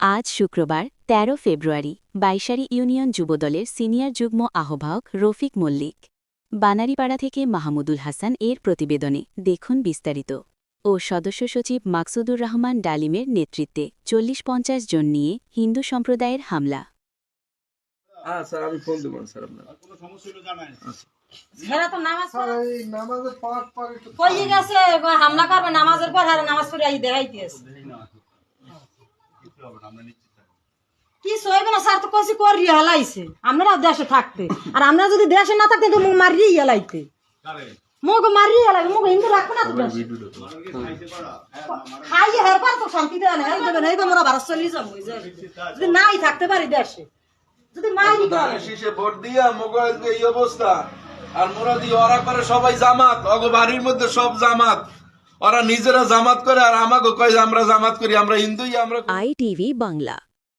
আজ শুক্রবার ১৩ ফেব্রুয়ারি বাইশারি ইউনিয়ন যুবদলের সিনিয়র যুগ্ম আহ্বায়ক রফিক মল্লিক। বানারীপাড়া থেকে মাহমুদুল হাসান এর প্রতিবেদনে দেখুন বিস্তারিত। ও সদস্য সচিব মাকসুদুর রহমান ডালিমের নেতৃত্বে চল্লিশ পঞ্চাশ জন নিয়ে হিন্দু সম্প্রদায়ের হামলা। হ্যাঁ স্যার আমি ফোন দেবো স্যার আপনার। হেরা তো নামাজ পড়ে। এই নামাজের পাঠ পাঠ একটু কই গেছে? এবার হামলা করবে? নামাজের পর কি সইবে না স্যার তো কইছি করি হালাইছে আপনারা দেশে থাকতে। আর আমরা যদি দেশে না থাকতে তো মুখ মারিয়ে হালাইতে মুখ মারিয়ে হালাইবে মুখ হিন্দু রাখবে না তো দেশে। খাইয়ে হের পর তো শান্তি দেয় না হের দেবে না এই তো আমরা ভারত চল্লিশ যাব। যদি নাই থাকতে পারি দেশে যদি নাই হবে ভোট দিয়া মোবাইল এই অবস্থা। আর মোরা দিয়ে ওরা করে সবাই জামাত অগ বাড়ির মধ্যে সব জামাত। ওরা নিজেরা জামাত করে আর আমাকে কয় আমরা জামাত করি, আমরা হিন্দুই, আমরা আইটিভি বাংলা।